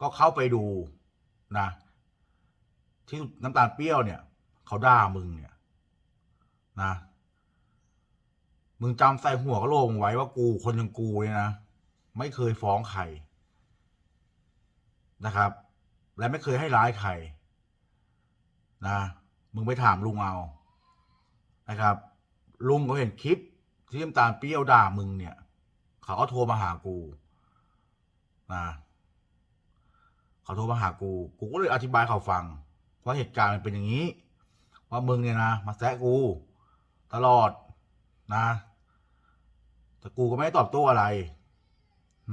ก็เข้าไปดูนะ ที่น้ำตาลเปรี้ยวเนี่ย เขาด่ามึงเนี่ย นะ มึงจำใส่หัวกะโหลงไว้ว่ากูคนอย่างกูเนี่ยนะ ไม่เคยฟ้องใครนะครับ และไม่เคยให้ร้ายใครนะ มึงไปถามลุงเอานะครับ ลุงเขาเห็นคลิปที่น้ำตาลเปรี้ยวด่ามึงเนี่ย เขาก็โทรมาหากูนะ เขาโทรมาหากู กูก็เลยอธิบายเขาฟัง ว่าเหตุการณ์มันเป็นอย่างนี้ ว่ามึงเนี่ยนะ มาแซะกู ตลอดนะ แต่กูก็ไม่ได้ตอบโต้อะไร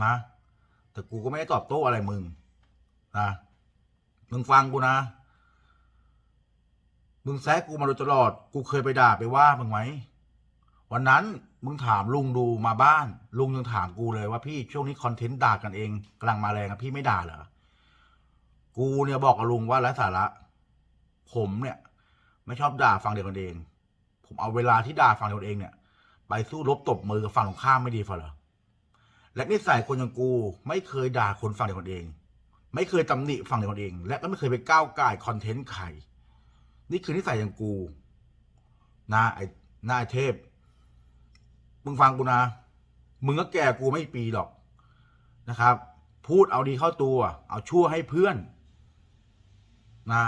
นะ แต่กูก็ไม่ได้ตอบโต้อะไรมึง นะ มึงฟังกูนะ มึงแซะกูมาโดยตลอด กูเคยไปด่าไปว่ามึงไหม วันนั้นมึงถามลุงดูมาบ้าน ลุงยังถามกูเลยว่าพี่ช่วงนี้คอนเทนต์ด่ากันเองกำลังมาแรงอะพี่ไม่ด่าเหรอ กูเนี่ยบอกกับลุงว่าไร้สาระ ผมเนี่ย ไม่ชอบด่าฟังเดียวกันเอง ผมเอาเวลาที่ด่าฟังเดียวกันเองเนี่ย ไปสู้รบตบมือกับฝั่งตรงข้ามไม่ดีฝ่าเหรอและนิสัยคนอย่างกู ไม่เคยด่าคนฝั่งเดียวกันเอง ไม่เคยตำหนิฝั่งเดียวกันเอง และก็ไม่เคยไปก้าวไก่คอนเทนต์ใครนี่คือนิสัยอย่างกูนะไอ้หน้าไอ้เทพมึงฟังกูนะมึงก็แก่กูไม่ปีหรอกนะครับ พูดเอาดีเข้าตัว เอาชั่วให้เพื่อน นะ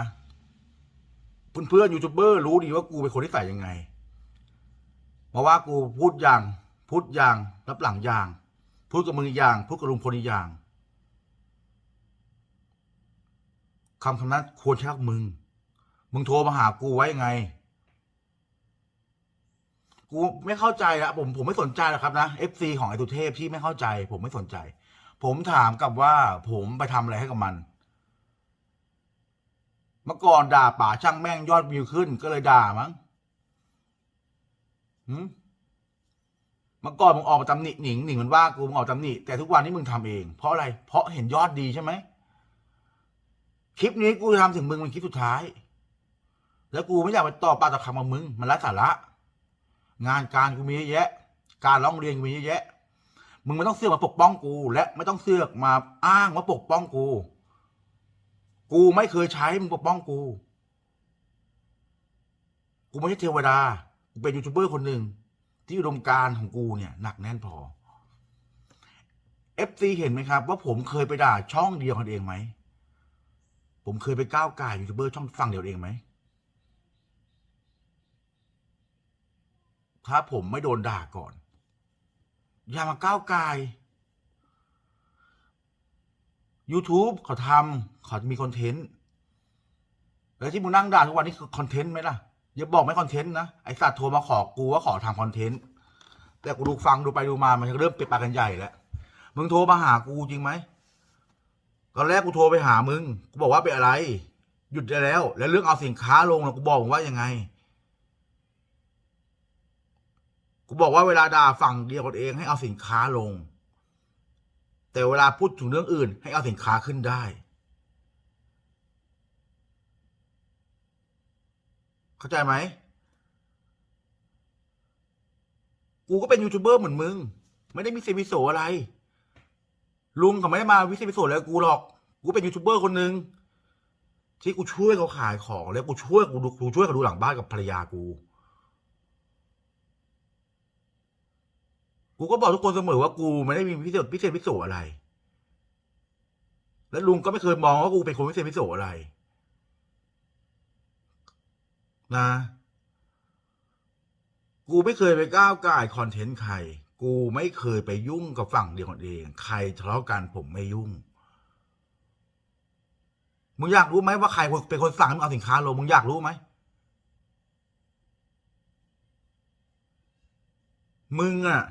เพื่อนเพื่อนๆยูทูบเบอร์รู้ดีว่ากูเป็นคนที่ใส่ยังไงเพราว่ากูพูดอย่างพูดอย่างรับหลังอย่าง พูดกับมึงอีอย่างพูดกับลุงพลอีอย่างคำคำนั้นควรช้กับมึง มึงโทรมาหากูไว้ยังไง กูไม่เข้าใจละผมผมไม่สนใจหรอกครับนะ FC ของไอตุเทพที่ไม่เข้าใจ ผมไม่สนใจ ผมถามกลับว่าผมไปทำอะไรให้กับมัน เมื่อก่อนด่าป่าช่างแม่งยอดวิวขึ้นก็เลยด่ามั้งหืมเมื่อก่อนมึงออกมาตำหนิหนิงหนิงมันว่ากูมึงออกตำหนิแต่ทุกวันนี้มึงทำเอง เพราะอะไร เพราะเห็นยอดดีใช่ไหมคลิปนี้กูจะทำถึงมึงเป็นคลิปสุดท้าย แล้วกูไม่อยากไปต่อปากต่อคำกับมึง มันไร้สาระ งานการกูมีเยอะแยะ การร้องเรียนกูมีเยอะแยะ มึงไม่ต้องเสือกมาปกป้องกู และไม่ต้องเสือกมาอ้างว่าปกป้องกู กูไม่เคยใช้มึงปกป้องกู กูไม่ใช่เทวดา กูเป็นยูทูบเบอร์คนหนึ่งที่อุดมการของกูเนี่ยหนักแน่นพอ FC เห็นไหมครับ ว่าผมเคยไปด่าช่องเดียวกันเองไหม ผมเคยไปก้าวไก่ยูทูบเบอร์ช่องฝั่งเดียวเองไหม ถ้าผมไม่โดนด่าก่อน อย่ามาก้าวไกาย YouTube เขาทำเขามีคอนเทนต์แล้วที่มึงนั่งด่าทุกวันนี้คือคอนเทนต์ไหมล่ะอย่าบอกไม่คอนเทนต์นะไอสัตว์โทรมาขอกูว่าขอทำคอนเทนต์แต่กูดูฟังดูไปดูมามันเริ่มเปิดปากกันใหญ่แล้วมึงโทรมาหากูจริงไหมตอนแรกกูโทรไปหามึงกูบอกว่าเป็นอะไร หยุดได้แล้ว แล้วเรื่องเอาสินค้าลงนะกูบอกมึงว่ายังไงกูบอกว่าเวลาด่าฝั่งเดียวกันเองให้เอาสินค้าลง แต่เวลาพูดถึงเรื่องอื่น ให้เอาสินค้าขึ้นได้ เข้าใจไหม กูก็เป็นยูทูบเบอร์เหมือนมึง ไม่ได้มีเซมิโซอะไร ลุงเขาไม่ได้มาวิเศษวิโสอะไรกูหรอก กูเป็นยูทูบเบอร์คนหนึ่งที่กูช่วยเขาขายของแล้วกูช่วยกูดูกูช่วยเขาดูหลังบ้านกับภรรยากู กูก็บอกทุกคนเสมอว่ากูไม่ได้มีพิเศษพิเศษพิโสอะไร และลุงก็ไม่เคยมองว่ากูเป็นคนพิเศษพิโสอะไร นะ กูไม่เคยไปก้าวก่ายคอนเทนต์ใคร กูไม่เคยไปยุ่งกับฝั่งเดียวกันเอง ใครทะเลาะกันผมไม่ยุ่ง มึงอยากรู้ไหมว่าใครเป็นคนสั่งมึงเอาสินค้าลงมึงอยากรู้ไหมมึงอะ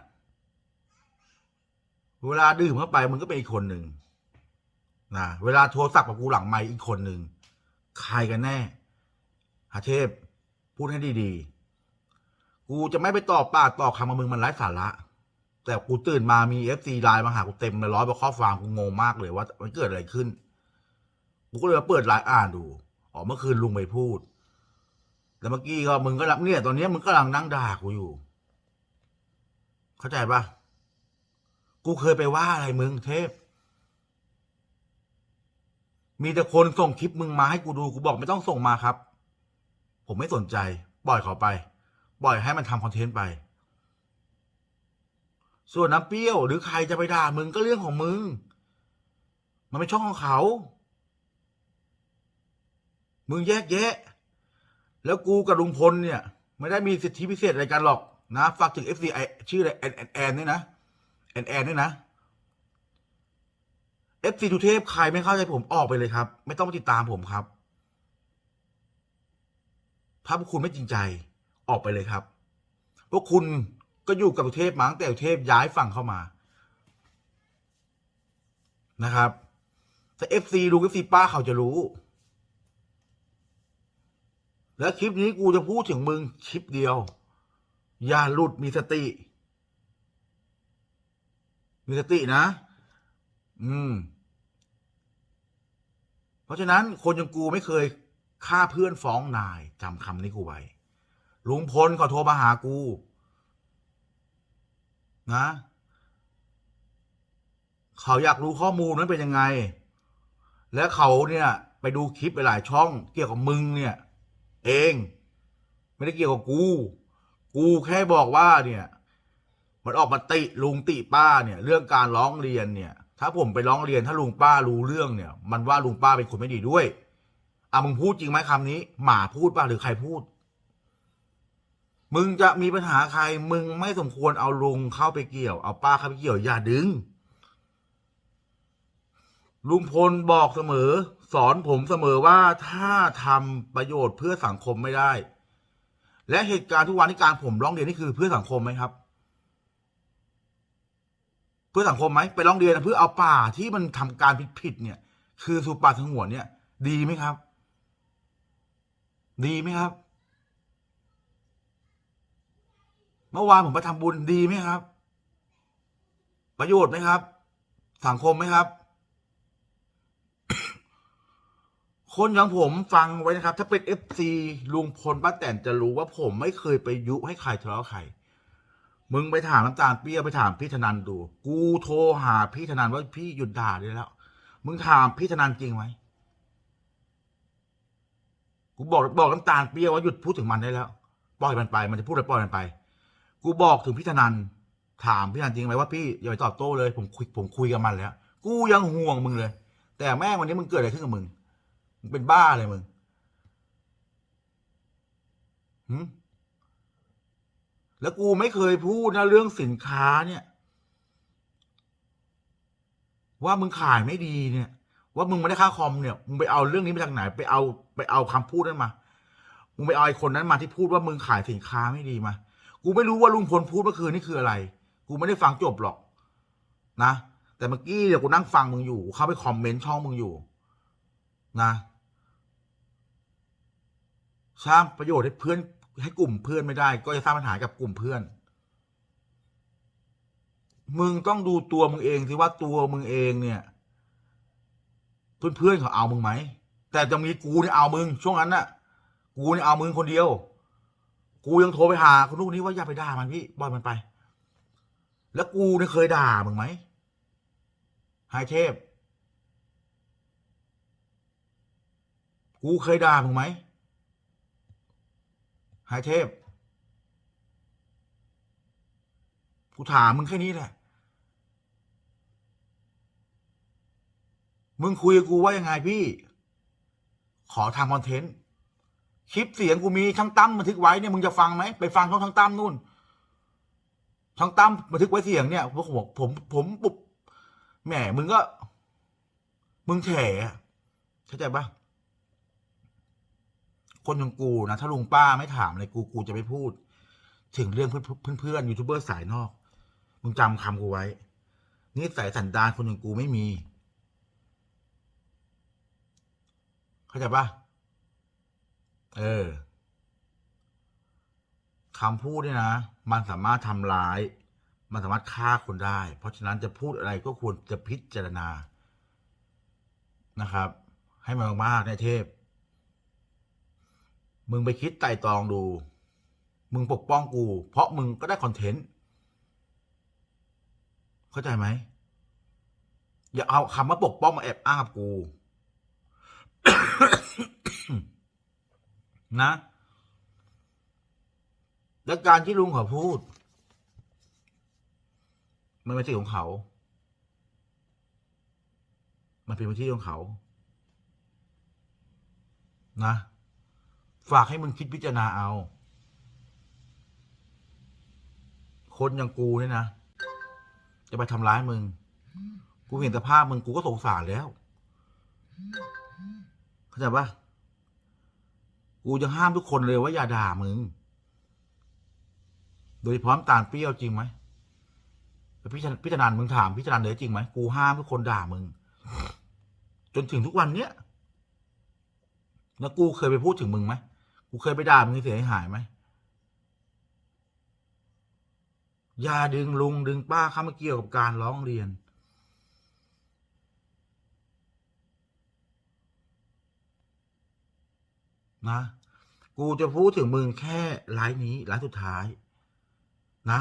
เวลาดื่มเข้าไปมึงก็เป็นอีกคนหนึ่งนะเวลาโทรศัพท์กับกูหลังไมค์อีกคนหนึ่งใครกันแน่หาเทพ พูดให้ดีๆ กูจะไม่ไปตอบปากตอบคำกับมึงมันไร้สาระ แต่กูตื่นมามีเอฟซีไลน์มาหากูเต็มเลยร้อยกว่าข้อความกูงงมากเลยว่ามันเกิดอะไรขึ้น กูก็เลยมาเปิดไลน์อ่านดูอ๋อเมื่อคืนลุงไปพูด แล้วเมื่อกี้ก็มึงก็รับเนี่ย ตอนนี้มึงกำลังนั่งด่ากูอยู่ เข้าใจปะ กูเคยไปว่าอะไรมึงเทพ มีแต่คนส่งคลิปมึงมาให้กูดูกูบอกไม่ต้องส่งมาครับ ผมไม่สนใจปล่อยเขาไปปล่อยให้มันทำคอนเทนต์ไป ส่วนน้ำเปรี้ยวหรือใครจะไปด่ามึงก็เรื่องของมึง มันเป็นช่องของเขา มึงแยกแยะ แล้วกูกับลุงพลเนี่ย ไม่ได้มีสิทธิพิเศษอะไรกันหรอกนะ ฝากถึง f อ i ชื่ออะไรแอนแอนแอนด้วยนะ แอนแอนด้วยนะ f อฟซีทุเทพใครไม่เข้าใจผมออกไปเลยครับ ไม่ต้องมาติดตามผมครับ ถ้าพวกคุณไม่จริงใจออกไปเลยครับ พวกคุณก็อยู่กับสุเทพมั้งแต่สุเทพย้ายฝั่งเข้ามานะครับถ้าเอฟซีรู้เอฟซีป้าเขาจะรู้ แล้วคลิปนี้กูจะพูดถึงมึงคลิปเดียว อย่าหลุดมีสติ มีสตินะ อืม เพราะฉะนั้นคนอย่างกูไม่เคยฆ่าเพื่อนฟ้องนายจำคำนี้กูไว้ลุงพลเขาโทรมาหากู นะ เขาอยากรู้ข้อมูลนั้นเป็นยังไง และเขาเนี่ย ไปดูคลิปไปหลายช่อง เกี่ยวกับมึงเนี่ย เอง ไม่ได้เกี่ยวกับกู กูแค่บอกว่าเนี่ย มันออกมาติลุงติป้าเนี่ย เรื่องการร้องเรียนเนี่ย ถ้าผมไปร้องเรียนถ้าลุงป้ารู้เรื่องเนี่ย มันว่าลุงป้าเป็นคนไม่ดีด้วยอะมึงพูดจริงไหมคำนี้ หมาพูดป่ะหรือใครพูด มึงจะมีปัญหาใคร มึงไม่สมควรเอาลุงเข้าไปเกี่ยว เอาป้าเข้าไปเกี่ยวอย่าดึงลุงพลบอกเสมอ สอนผมเสมอว่าถ้าทำประโยชน์เพื่อสังคมไม่ได้ และเหตุการณ์ทุกวันที่การผมร้องเรียนนี่คือเพื่อสังคมไหมครับ เพื่อสังคมไหมไปร้องเรียนเพื่อเอาป่าที่มันทำการผิดๆเนี่ย คือสูบป่าทั้งวนเนี่ย ดีไหมครับ ดีไหมครับ เมื่อวานผมไปทำบุญดีไหมครับ ประโยชน์ไหมครับ สังคมไหมครับ คนอย่างผมฟังไว้นะครับ ถ้าเป็นเอฟซีลุงพลป้าแตนจะรู้ว่าผมไม่เคยไปยุให้ใครทะเลาะใคร มึงไปถามน้ำตาลเปี้ยไปถามพี่ธนันดู กูโทรหาพี่ธนันว่าพี่หยุดด่าได้แล้ว มึงถามพี่ธนันจริงไหมกูบอกบอกน้ำตาลเปี้ยว่าหยุดพูดถึงมันได้แล้ว ปล่อยมันไป มันจะพูดอะไรปล่อยมันไป กูบอกถึงพี่ธนันถามพี่ธนันจริงไหมว่าพี่อย่าไปตอบโต้เลย ผมคุยผมคุยกับมันแล้ว กูยังห่วงมึงเลย แต่แม่วันนี้มึงเกิดอะไรขึ้นกับมึงมึงเป็นบ้าเลยมึงหืม แล้วกูไม่เคยพูดนะเรื่องสินค้าเนี่ย ว่ามึงขายไม่ดีเนี่ย ว่ามึงไม่ได้ค่าคอมเนี่ยมึงไปเอาเรื่องนี้มาจากไหน ไปเอาไปเอาคำพูดนั้นมามึงไปเอาไอ้คนนั้นมาที่พูดว่ามึงขายสินค้าไม่ดีมา กูไม่รู้ว่าลุงพลพูดเมื่อคืนนี่คืออะไร กูไม่ได้ฟังจบหรอก นะ แต่เมื่อกี้เดี๋ยวกูนั่งฟังมึงอยู่ เข้าไปคอมเมนต์ช่องมึงอยู่ นะสร้างประโยชน์ให้เพื่อน ให้กลุ่มเพื่อนไม่ได้ ก็จะสร้างปัญหากับกลุ่มเพื่อน มึงต้องดูตัวมึงเองสิว่าตัวมึงเองเนี่ยเพื่อนเพื่อนๆเขาเอามึงไหมแต่จะมีกูเนี่ยเอามึง ช่วงนั้นน่ะ กูเนี่ยเอามึงคนเดียว กูยังโทรไปหาคนนู้นนี้ว่าอย่าไปด่ามันพี่ปล่อยมันไป แล้วกูเนี่ยเคยด่ามึงไหมไฮเทพ กูเคยด่ามึงไหม ไฮเทพ กูถามมึงแค่นี้แหละ มึงคุยกับกูว่ายังไงพี่ ขอทำคอนเทนต์ คลิปเสียงกูมีช่างตั้มบันทึกไว้เนี่ยมึงจะฟังไหมไปฟังช่องช่างตั้มนู่นช่างตั้มบันทึกไว้เสียงเนี่ยผมบอกผมผมปุบแหมมึงก็ มึงแฉะเข้าใจปะ คนอย่างกูนะถ้าลุงป้าไม่ถามอะไรกูกูจะไม่พูด ถึงเรื่องเพื่อนเพื่อนยูทูบเบอร์สายนอกมึงจำคำกูไว้นี่สายสันดานคนอย่างกูไม่มี เข้าใจปะเออคำพูดเนี่ยนะ มันสามารถทำร้าย มันสามารถฆ่าคนได้ เพราะฉะนั้นจะพูดอะไรก็ควรจะพิจารณานะครับ ให้มันมากๆในเทพ มึงไปคิดไต่ตองดู มึงปกป้องกู เพราะมึงก็ได้คอนเทนต์ เข้าใจไหม อย่าเอาคำว่าปกป้องมาแอบอ้างกับกู นะ และการที่ลุงเขาพูด มันเป็นสิทธิของเขา มันเป็นพื้นที่ของเขา นะ ฝากให้มึงคิดพิจารณาเอา คนอย่างกูเนี่ยนะ จะไปทำร้ายมึง กูเห็นสภาพมึงกูก็สงสารแล้ว เข้าใจปะกูจะห้ามทุกคนเลยว่าอย่าด่ามึง โดยพาะน้ำตาลเปรี้ยวจริงไหมแต่พี่พี่ธนันมึงถามพี่ธนันเลยจริงไหมกูห้ามทุกคนด่ามึง จนถึงทุกวันเนี้ยแล้วกูเคยไปพูดถึงมึงไหม กูเคยไปด่ามึงเสียหายไหมอย่าดึงลุงดึงป้าเข้ามาเกี่ยวกับการร้องเรียน นะ กูจะพูดถึงมึงแค่ไลฟ์นี้ไลฟ์สุดท้าย นะ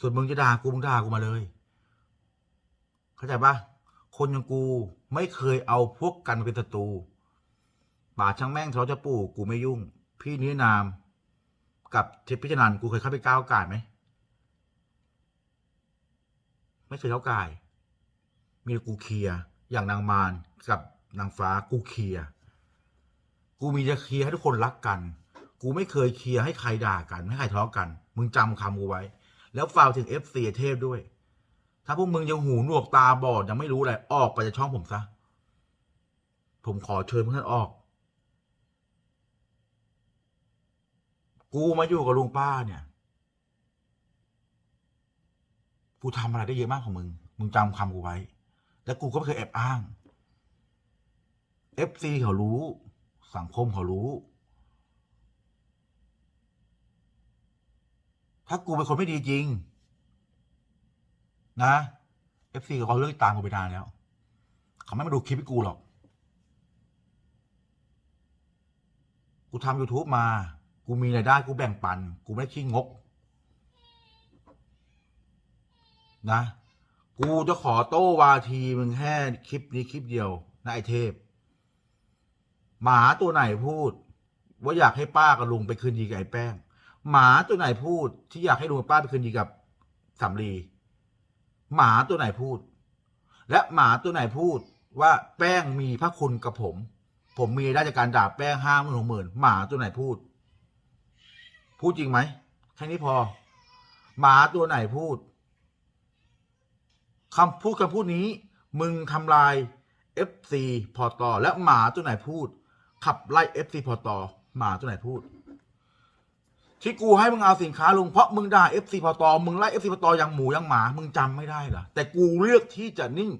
ส่วนมึงจะด่ากูมึงด่ากูมาเลย เข้าใจปะคนอย่างกูไม่เคยเอาพวกกันเป็นศัตรูป่าช่างแม่งเขาจะปู่กูไม่ยุ่ง พี่นินาม กับเทพพิจนันกูเคยเข้าไปก้าวไก่ายไหมไม่เคยเข้าไก่ายมีกูเคลียอย่างนางมารกับนางฟ้ากูเคลียกูมีจะเคลียให้ทุกคนรักกัน กูไม่เคยเคลียให้ใครด่ากันไม่ให้ใครทะเลาะกัน มึงจำคำกูไว้ แล้วฝากถึงเอฟซีเทพด้วย ถ้าพวกมึงยังหูหนวกตาบอดยังไม่รู้อะไรออกไปจากช่องผมซะผมขอเชิญเพื่อนออก กูมาอยู่กับลุงป้าเนี่ย กูทำอะไรได้เยอะมากของมึง มึงจำคำกูไว้ แล้วกูก็ไม่เคยแอบอ้างเอฟซีเขารู้ สังคมเขารู้ ถ้ากูเป็นคนไม่ดีจริง นะเอฟซีเขาเลิกตามกูไปนานแล้ว เขาไม่มาดูคลิปให้กูหรอก กูทำ YouTube มา กูมีรายได้กูแบ่งปัน กูไม่ได้ขี้งก นะ กูจะขอโต้วาทีมึงแค่คลิปนี้คลิปเดียวนะไอเทพ หมาตัวไหนพูด ว่าอยากให้ป้ากับลุงไปคืนดีกับไอ้แป้ง หมาตัวไหนพูด ที่อยากให้ลุงกับป้าไปคืนดีกับสำลีหมาตัวไหนพูด และหมาตัวไหนพูดว่าแป้งมีพระคุณกับผม ผมมีได้จากการด่าแป้งห้าหมื่นหกหมื่นหมาตัวไหนพูด พูดจริงไหมแค่นี้พอ หมาตัวไหนพูดคำพูดคำพูดนี้ มึงทำลาย FC พอตอและหมาตัวไหนพูด ขับไล่ FC พอตอหมาตัวไหนพูด ที่กูให้มึงเอาสินค้าลงเพราะมึงด่า FC พอตอมึงไล่ FC พอตอยังหมูยังหมา มึงจำไม่ได้เหรอแต่กูเลือกที่จะนิ่ง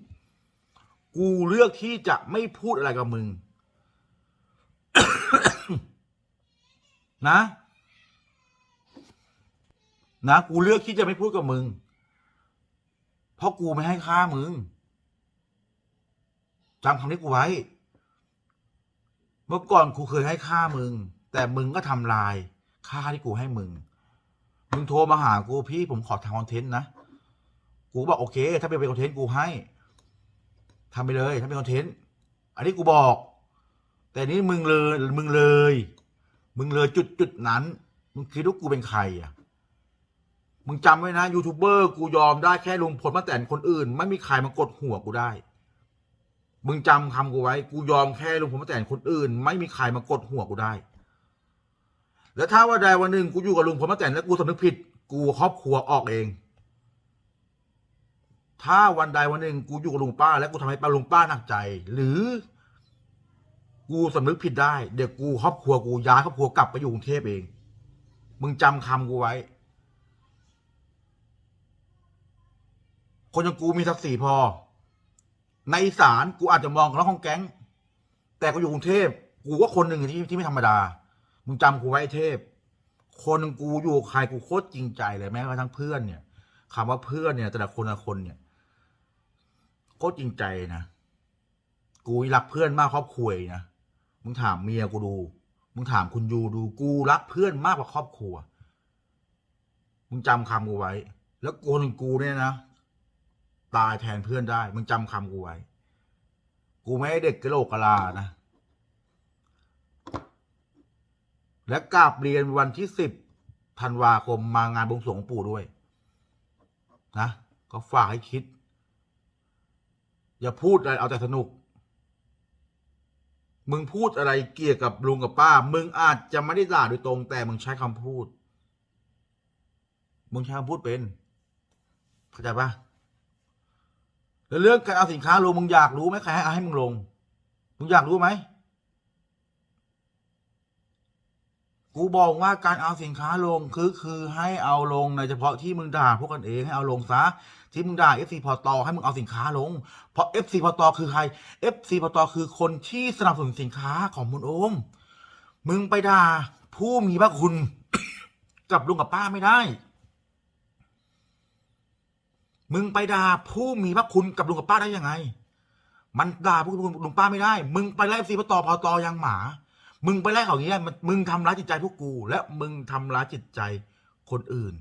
กูเลือกที่จะไม่พูดอะไรกับมึง นะ นะกูเลือกที่จะไม่พูดกับมึง เพราะกูไม่ให้ค่ามึงจำคำนี้กูไว้ เมื่อก่อนกูเคยให้ค่ามึง แต่มึงก็ทำลายค่าที่กูให้มึง มึงโทรมาหากูพี่ผมขอทำคอนเทนต์นะ กูบอกโอเค ถ้าเป็นคอนเทนต์กูให้ทำไปเลย ถ้าเป็นคอนเทนต์ อันนี้กูบอก แต่นี่มึงเลย มึงเลย มึงเลยจุดจุดนั้น มึงคิดว่ากูเป็นใครอะ มึงจำไว้นะยูทูบเบอร์กูยอมได้แค่ลุงพลมาแต่นคนอื่น ไม่มีใครมากดหัวกูได้ มึงจำคำกูไว้ กูยอมแค่ลุงพลมาแต่นคนอื่น ไม่มีใครมากดหัวกูได้ แล้วถ้าว่าใดวันหนึ่งกูอยู่กับลุงพลมาแต่นแล้วกูสำนึกผิด กูครอบครัวออกเอง ถ้าวันใดวันหนึ่งกูอยู่กับลุงป้า แล้วกูทำให้ป้าลุงป้าหนักใจ หรือ กูสำนึกผิดได้ เดี๋ยวกูครอบครัวกูย้ายครอบครัวกลับไปอยู่กรุงเทพเอง มึงจำคำกูไว้ คนอย่างกูมีศักดิ์ศรีพอ ในอีสารกูอาจจะมองเขาของแก๊ง แต่กูอยู่กรุงเทพกูก็คนหนึ่งที่ที่ไม่ธรรมดา มึงจำกูไว้เทพ คนกูอยู่ใครกูโคตรจริงใจเลยแม้กระทั่งเพื่อนเนี่ยคำว่าเพื่อนเนี่ย แต่ละคนละคนเนี่ยโคตรจริงใจนะกูรักเพื่อนมากครอบครัวนะมึงถามเมียกูดู มึงถามคุณยูดูกูรักเพื่อนมากกว่าครอบครัว มึงจำคำกูไว้ แล้วคนอย่างกูเนี่ยนะ ตายแทนเพื่อนได้ มึงจำคำกูไว้ กูไม่ให้เด็กกระโหลกกะลานะ และกราบเรียนวันที่สิบธันวาคมมางานบวงสรวงของปู่ด้วย นะ ก็ฝากให้คิด อย่าพูดอะไรเอาแต่สนุก มึงพูดอะไรเกี่ยวกับลุงกับป้า มึงอาจจะไม่ได้ด่าโดยตรง แต่มึงใช้คำพูด มึงใช้คำพูดเป็น เข้าใจปะ แล้วเรื่องการเอาสินค้าลงมึงอยากรู้ไหมใครให้เอาให้มึงลง มึงอยากรู้ไหมกูบอกว่าการเอาสินค้าลงคือคือให้เอาลงในเฉพาะที่มึงด่าพวกกันเองให้เอาลงซะที่มึงด่า FC พอตอให้มึงเอาสินค้าลง เพราะ FC พอตอคือใคร FC พอตอคือคนที่สนับสนุนสินค้าของมุนโอม มึงไปด่าผู้มีพระคุณ กับลุงกับป้าไม่ได้ มึงไปด่าผู้มีพระคุณกับลุงกับป้าได้ยังไง มันด่าผู้มีพระคุณลุงป้าไม่ได้ มึงไปไล่ FC พอตอพอตอยังหมา มึงไปไล่เขาอย่างนี้ได้มันมึงทำร้ายจิตใจพวกกู และมึงทำร้ายจิตใจคนอื่น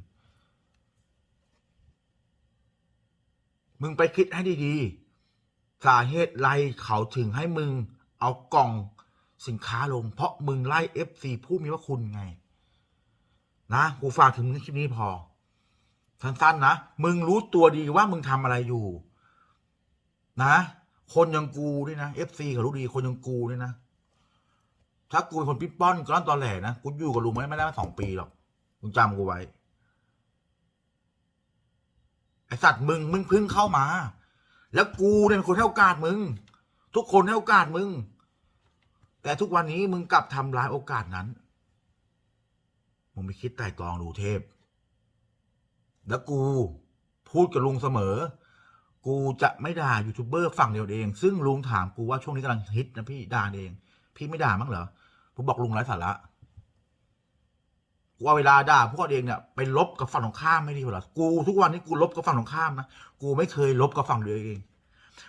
มึงไปคิดให้ดีๆ สาเหตุไรเขาถึงให้มึงเอากล่องสินค้าลง เพราะมึงไล่เอฟซีผู้มีพระคุณไง นะกูฝากถึงมึงในคลิปนี้พอ สั้นๆนะ มึงรู้ตัวดีว่ามึงทำอะไรอยู่ นะ คนอยังกูด้วยนะเอฟซีเขารู้ดีคนอยังกูด้วยนะ ถ้ากูเป็นคนปิ๊ดป้อนก้อนตอนแหลนะ กูอยู่กับลุงไม่ไม่ได้มาสองปีหรอกมึงจำกูไว้ ไอสัตว์มึงมึงพิ่งเข้ามา แล้วกูเนี่ยเป็นคนให้โอกาสมึง ทุกคนให้โอกาสมึง แต่ทุกวันนี้มึงกลับทำร้ายโอกาสนั้น มึงไม่คิดไต่ตรองดูเทพ แล้วกูพูดกับลุงเสมอ กูจะไม่ด่ายูทูบเบอร์ฝั่งเดียวเอง ซึ่งลุงถามกูว่าช่วงนี้กำลังฮิตนะพี่ด่าเอง พี่ไม่ด่ามั้งเหรอ ผมบอกลุงไร้สาระกูเอาเวลาด่าพวกเองเนี่ยไปลบกับฝั่งตรงข้ามไม่ดีกว่าหรอกูทุกวันนี้กูลบกับฝั่งตรงข้ามนะ กูไม่เคยลบกับฝั่งเดียวเอง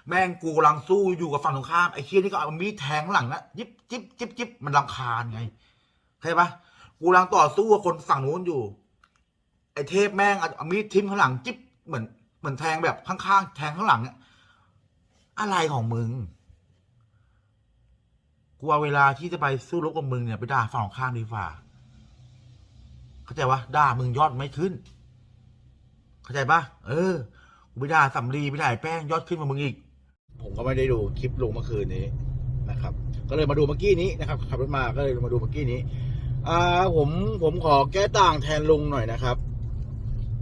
แม่งกูกำลังสู้อยู่กับฝั่งตรงข้ามไอ้เคียนี่ก็เอามีดแทงหลังนะยิบจิบจิบจิบมันรำคาญไงเข้าใจปะกูกำลังต่อสู้กับคนฝั่งนู้นอยู่ อ้เทพแม่งเอามีดทิ่มข้างหลังจิ๊บเหมือนเหมือนแทงแบบข้างๆแทงข้างหลังเนี่ยอะไรของมึงกูเอาเวลาที่จะไปสู้รบกับมึงเนี่ยไปด่าฝั่งข้ามดีกว่าเข้าใจปะด่ามึงยอดไม่ขึ้น เข้าใจปะเออกูไปด่าสำลีไปด่าไอ้แป้งยอดขึ้นกว่ามึงอีก ผมก็ไม่ได้ดูคลิปลงเมื่อคืนนี้นะครับ ก็เลยมาดูเมื่อกี้นี้นะครับขับรถมาก็เลยมาดูเมื่อกี้นี้ อ่าผมผมขอแก้ต่างแทนลุงหน่อยนะครับ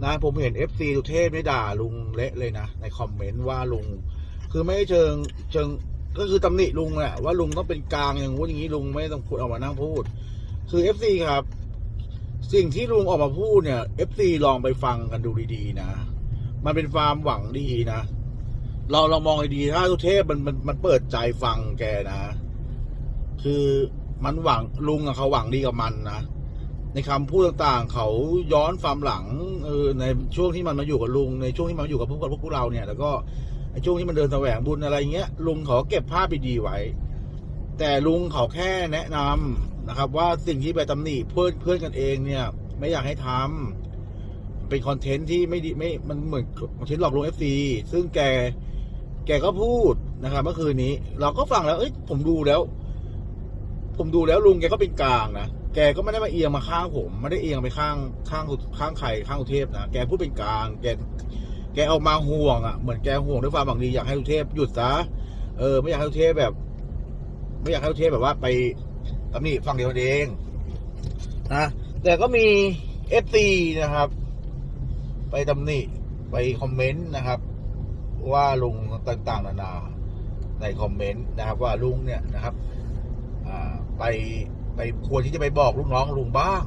นะผมเห็น FC สุเทพไม่ด่าลุงเละเลยนะ ในคอมเมนต์ว่าลุง คือไม่เชิงเชิงก็คือตำหนิลุงแหละว่าลุงต้องเป็นกลางอย่างงู้นอย่างนี้ลุงไม่ต้องพูดออกมานั่งพูด คือ FC ครับ สิ่งที่ลุงออกมาพูดเนี่ย FC ลองไปฟังกันดูดีๆนะ มันเป็นความหวังดีนะเราเรามองดีถ้าสุเทพมันมันมันเปิดใจฟังแกนะ คือมันหวังลุงอะเขาหวังดีกับมันนะ ในคำพูดต่างๆ เขาย้อนความหลังเออในช่วงที่มันมาอยู่กับลุงในช่วงที่มันมาอยู่กับพวกพวกเราเนี่ย แล้วก็ไอ้ช่วงที่มันเดินแสวงบุญอะไรเงี้ยลุงเขาเก็บภาพดีๆไว้ แต่ลุงเขาแค่แนะนำนะครับ ว่าสิ่งที่ไปตำหนิเพื่อนเพื่อนกันเองเนี่ย ไม่อยากให้ทำเป็นคอนเทนต์ที่ไม่ดีไม่มันเหมือนคอนเทนต์หลอกลวงเอฟซีซึ่งแกแกก็พูดนะครับเมื่อคืนนี้ เราก็ฟังแล้ว เอ้ยผมดูแล้ว ผมดูแล้วลุงแกก็เป็นกลางนะ แกก็ไม่ได้มาเอียงมาข้างผม ไม่ได้เอียงไปข้างข้างข้างใครข้างอุเทพนะแกพูดเป็นกลาง แกแกออกมาห่วงอะเหมือนแกห่วงด้วยความหวังดีอยากให้อุเทพหยุดซะเออไม่อยากให้อุเทพแบบ ไม่อยากให้อุเทพแบบว่าไปตำหนิฝั่งเดียวเองนะแต่ก็มีเอฟซีนะครับ ไปตำหนิไปคอมเมนต์นะครับ ว่าลุงต่างๆ นานาในคอมเมนต์นะครับ ว่าลุงเนี่ยนะครับไป ไปควรที่จะไปบอกลูกน้องลุงบ้าง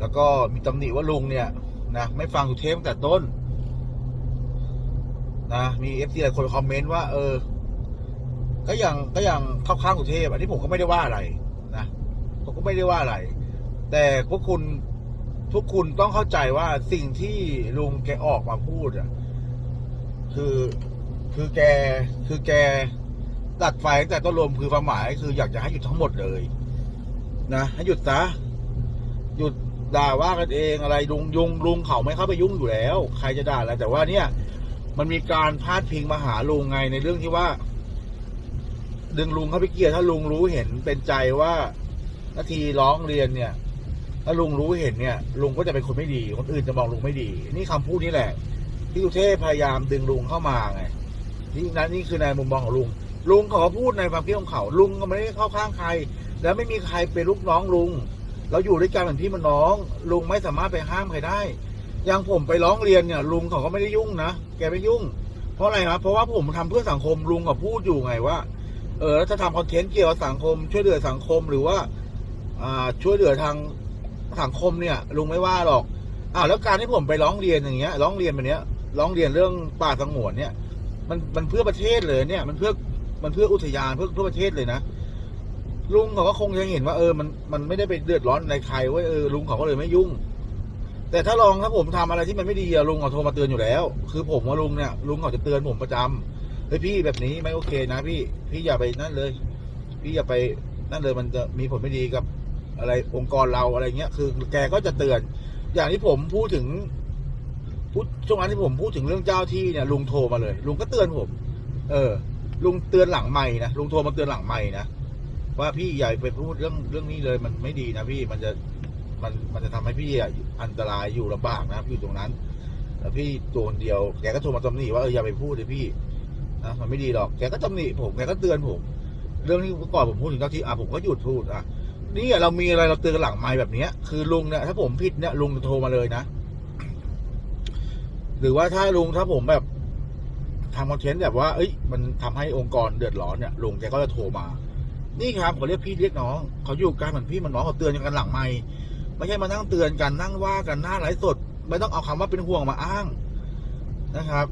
แล้วก็มีตำหนิว่าลุงเนี่ยนะไม่ฟังสุเทพตั้งแต่ต้นนะมีเอฟซีหลายคนคอมเมนต์ว่า เออ ก็ยังก็ยังเข้าข้างสุเทพอันนี้ผมก็ไม่ได้ว่าอะไรนะผมก็ไม่ได้ว่าอะไร แต่พวกคุณทุกคุณต้องเข้าใจว่าสิ่งที่ลุงแกออกมาพูดอะ คือคือแกคือแก ตัดไฟตั้งแต่ต้นลมคือความหมายคืออยากจะให้หยุดทั้งหมดเลย นะให้หยุดซะหยุดด่าว่ากันเองอะไรลุงยุงลุงเขาไม่เข้าไปยุ่งอยู่แล้ว ใครจะด่าอะไรแต่ว่าเนี่ย มันมีการพาดพิงมาหาลุงไงในเรื่องที่ว่า ดึงลุงเข้าไปเกลียดถ้าลุงรู้เห็นเป็นใจว่านาทีร้องเรียนเนี่ย ถ้าลุงรู้เห็นเนี่ย ลุงก็จะเป็นคนไม่ดีคนอื่นจะมองลุงไม่ดี นี่คำพูดนี้แหละที่สุเทพพยายามดึงลุงเข้ามาไงนี่นั่นนี่คือในมุมมองของลุง ลุงเขาพูดในความคิดของเขา ลุงก็ไม่ได้เข้าข้างใคร แล้วไม่มีใครเป็นลูกน้องลุง เราอยู่ด้วยกันเหมือนพี่มันน้อง ลุงไม่สามารถไปห้ามใครได้ อย่างผมไปร้องเรียนเนี่ย ลุงเขาก็ไม่ได้ยุ่งนะแกไม่ยุ่ง เพราะอะไรครับเพราะว่าผมทำเพื่อสังคมลุงก็พูดอยู่ไงว่า เออถ้าทำคอนเทนต์เกี่ยวกับสังคม ช่วยเหลือสังคมหรือว่าอ่าช่วยเหลือทางสังคมเนี่ย ลุงไม่ว่าหรอกอ้าวแล้วการที่ผมไปร้องเรียนอย่างเงี้ย ร้องเรียนแบบเนี้ย ร้องเรียนเรื่องป่าสงวนเนี่ยมันมันเพื่อประเทศเลยเนี่ย มันเพื่อ มันเพื่ออุทยานเพื่อเพื่อประเทศเลยนะลุงเขาก็คงจะเห็นว่าเออมันมันไม่ได้ไปเดือดร้อนในใครเว้ยเออลุงเขาก็เลยไม่ยุ่ง แต่ถ้าลองถ้าผมทำอะไรที่มันไม่ดีอะลุงเขาโทรมาเตือนอยู่แล้ว คือผมว่าลุงเนี่ยลุงเขาจะเตือนผมประจำเฮ้ยพี่แบบนี้ไม่โอเคนะพี่พี่อย่าไปนั่นเลย พี่อย่าไปนั่นเลยมันจะมีผลไม่ดีกับอะไรองค์กรเราอะไรเงี้ย คือแกก็จะเตือน อย่างที่ผมพูดถึงพูดช่วงนั้นที่ผมพูดถึงเรื่องเจ้าที่เนี่ยลุงโทรมาเลย ลุงก็เตือนผม เออ ลุงเตือนหลังไม่นะลุงโทรมาเตือนหลังไม่นะว่าพี่อย่ไปพูดเรื่องเรื่องนี้เลยมันไม่ดีนะพี่มันจะมันมันจะทำให้พี่อะอันตรายอยู่ลำบากนะอยู่ตรงนั้นแล้วพี่ตัวคนเดียวแกก็โทรมาตำหนิว่าเอออย่าไปพูดเลยพี่นะมันไม่ดีหรอกแกก็ตำหนิผมแกก็เตือนผม เรื่องที่ก่อนผมพูดถึงเจ้าที่อะผมก็หยุดพูดอะนี่เรามีอะไรเราเตือนกันหลังไม้แบบเนี้ย คือลุงเนี่ยถ้าผมผิดเนี่ยลุงจะโทรมาเลยนะ หรือว่าถ้าลุงถ้าผมแบบ ทำคอนเทนต์แบบว่าเอ้ยมันทำให้องค์กรเดือดร้อนเนี่ยลุงแกก็จะโทรมา นี่ครับเขาเรียกพี่เรียกน้องเขาอยู่กันเหมือนพี่มันน้องเขาเตือนกันหลังไม่ไม่ใช่มานั่งเตือนกันนั่งว่ากันหน้าไลฟ์สด ไม่ต้องเอาคำว่าเป็นห่วงมาอ้างนะครับ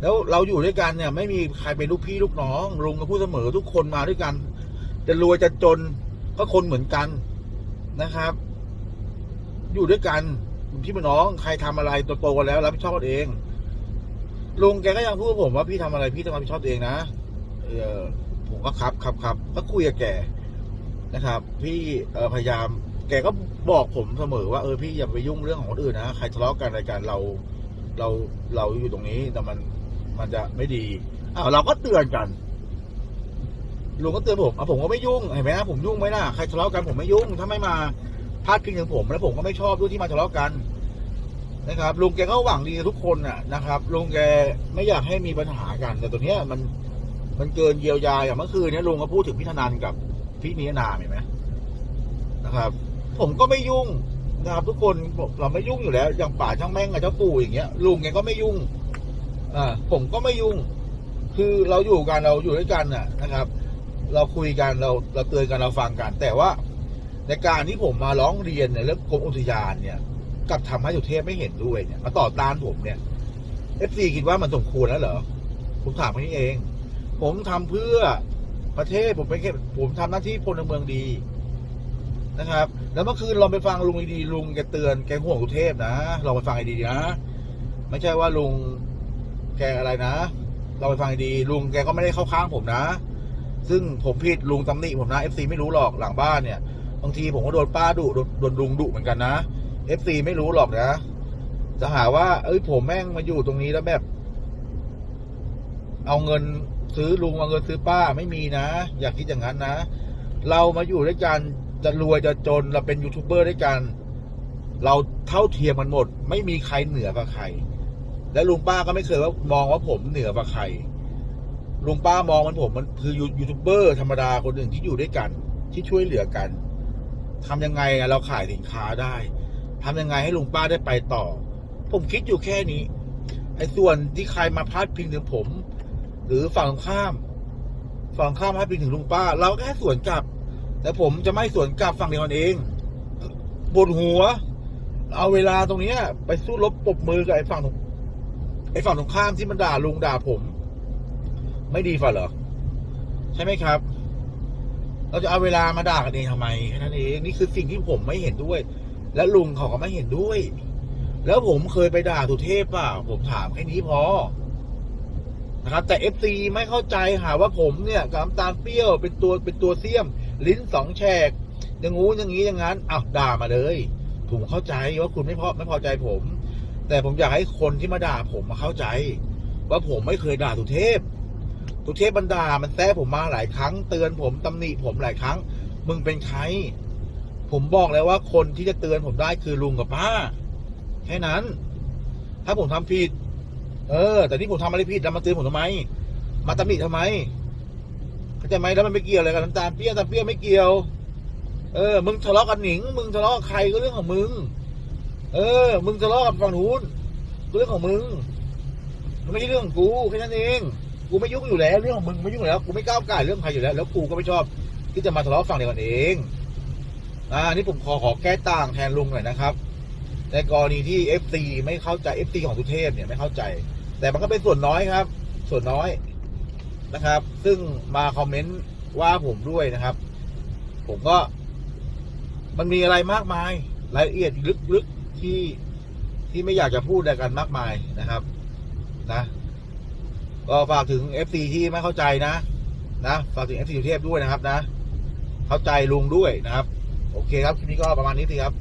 แล้วเราอยู่ด้วยกันเนี่ย ไม่มีใครเป็นลูกพี่ลูกน้องลุงก็พูดเสมอทุกคนมาด้วยกัน จะรวยจะจนก็คนเหมือนกันนะครับ อยู่ด้วยกันพี่เป็นน้องใครทำอะไรโตๆกันแล้วรับผิดชอบกันเอง ลุงแกก็ยังพูดกับผมว่าพี่ทำอะไรพี่ต้องรับผิดชอบตัวเองนะเออผมก็ครับครับครับก็คุยกับแกนะครับ พี่เออพยายาม แกก็บอกผมเสมอว่าเออพี่อย่าไปยุ่งเรื่องของคนอื่นนะใครทะเลาะกันอะไรกันเรา เราเราอยู่ตรงนี้แต่มันมันจะไม่ดีอ้าวเราก็เตือนกันลุงก็เตือนผมอะผมก็ไม่ยุ่งเห็นไหมนะผมยุ่งไหมล่ะใครทะเลาะกันผมไม่ยุ่งถ้าไม่มาพาดพิงถึงผมแล้วผมก็ไม่ชอบด้วยที่มาทะเลาะกัน นะครับลุงแกก็หวังดีกับทุกคนน่ะนะครับลุงแกไม่อยากให้มีปัญหากัน แต่ตัวเนี้ยมันมันเกินเยียวยาอย่างเมื่อคืนเนี้ยลุงก็พูดถึงพี่ธนันกับพี่นินาเห็นไหมนะครับ ผมก็ไม่ยุ่งนะครับทุกคนเราไม่ยุ่งอยู่แล้ว อย่างป่าช่างแม่งกับเจ้าปู่อย่างเงี้ยลุงแกก็ไม่ยุ่งอ่าผมก็ไม่ยุ่ง คือเราอยู่กันเราอยู่ด้วยกันน่ะนะครับ เราคุยกันเราเราเตือนกันเราฟังกัน แต่ว่า ในการที่ผมมาร้องเรียนในเรื่องกรมอุทยานเนี่ย กับทำให้สุเทพไม่เห็นด้วยเนี่ยมาต่อต้านผมเนี่ยเอฟซีคิดว่ามันสมควรแล้วเหรอผมถามแค่นี้เอง ผมทำเพื่อประเทศผมเป็นแค่ผมทำหน้าที่พลเมืองดีนะครับ แล้วเมื่อคืนเราไปฟังลุงดีลุงแกเตือนแกห่วงสุเทพนะลองไปฟังให้ดีนะไม่ใช่ว่าลุงแกอะไรนะ เราไปฟังให้ดีลุงแกก็ไม่ได้เข้าข้างผมนะ ซึ่งผมผิดลุงตำหนิผมนะเอฟซีไม่รู้หรอกหลังบ้านเนี่ยบางทีผมก็โดนป้าดุโดนลุงดุเหมือนกันนะ เอฟซีไม่รู้หรอกนะ จะหาว่า เอ้ยผมแม่งมาอยู่ตรงนี้แล้วแบบ เอาเงินซื้อลุงเอาเงินซื้อป้าไม่มีนะ อย่าคิดอย่างนั้นนะ เรามาอยู่ด้วยกันจะรวยจะจนเราเป็นยูทูบเบอร์ด้วยกัน เราเท่าเทียมกันหมด ไม่มีใครเหนือกว่าใคร และลุงป้าก็ไม่เคยว่ามองว่าผมเหนือกว่าใครลุงป้ามองมันผมมันคือยูยูทูบเบอร์ธรรมดาคนหนึ่งที่อยู่ด้วยกัน ที่ช่วยเหลือกันทำยังไงเราขายสินค้าได้ ทำยังไงให้ลุงป้าได้ไปต่อ ผมคิดอยู่แค่นี้ ไอ้ส่วนที่ใครมาพาดพิงถึงผม หรือฝั่งข้าม ฝั่งข้ามพาดพิงถึงลุงป้า เราก็แค่สวนกลับ แต่ผมจะไม่สวนกลับฝั่งเดียวกันเองบนหัว เอาเวลาตรงเนี้ยไปสู้รบปบมือกับไอ้ฝั่งตรงไอ้ฝั่งตรงข้ามที่มันด่าลุงด่าผม ไม่ดีฝ่าเหรอ ใช่ไหมครับ เราจะเอาเวลามาด่ากันเองทำไมแค่นั้นเองนี่คือสิ่งที่ผมไม่เห็นด้วย และลุงเขาก็ไม่เห็นด้วย แล้วผมเคยไปด่าสุเทพเปล่าผมถามแค่นี้พอนะครับแต่เอฟซีไม่เข้าใจหาว่าผมเนี่ยกับน้ำตาลเปรี้ยวเป็นตัวเป็นตัวเสี้ยม ลิ้นสองแฉกอย่างงู้อย่างงี้อย่างนั้นอ้าวด่ามาเลย ผมเข้าใจว่าคุณไม่พอไม่พอใจผม แต่ผมอยากให้คนที่มาด่าผมมาเข้าใจ ว่าผมไม่เคยด่าสุเทพสุเทพบันดามันแซ่ผมมาหลายครั้ง เตือนผมตำหนิผมหลายครั้ง มึงเป็นใคร ผมบอกแล้วว่าคนที่จะเตือนผมได้คือลุงกับป้า แค่นั้น ถ้าผมทำผิด เออ แต่ที่ผมทำอะไรผิดแล้วมาเตือนผมทำไม มาตำหนิทำไมเข้าใจไหมแล้วมันไม่เกี่ยวอะไรกับน้ำตาลเปรี้ยวน้ำตาลเปรี้ยวไม่เกี่ยว เออ มึงทะเลาะกับหนิง มึงทะเลาะกับใครก็เรื่องของมึง เออ มึงทะเลาะกับฝั่งนู้นก็เรื่องของมึงมันไม่ใช่เรื่องของกูแค่นั้นเอง กูไม่ยุ่งอยู่แล้ว เรื่องของมึงไม่ยุ่งอยู่แล้ว กูไม่ก้าวไก่เรื่องใครอยู่แล้ว แล้วกูก็ไม่ชอบที่จะมาทะเลาะฝั่งเดียวกันเอง อ่านี่ผมขอขอแก้ต่างแทนลุงหน่อยนะครับ ในกรณีที่ FC ไม่เข้าใจ FC ของสุเทพเนี่ยไม่เข้าใจ แต่มันก็เป็นส่วนน้อยครับ ส่วนน้อยนะครับ ซึ่งมาคอมเมนต์ว่าผมด้วยนะครับ ผมก็ มันมีอะไรมากมาย รายละเอียดลึกๆที่ที่ไม่อยากจะพูดอะไรกันมากมายนะครับ นะ ก็ฝากถึง FC ที่ไม่เข้าใจนะ นะฝากถึง FC สุเทพด้วยนะครับ นะ เข้าใจลุงด้วยนะครับ โอเคครับคลิปนี้ก็ประมาณนี้สิครับ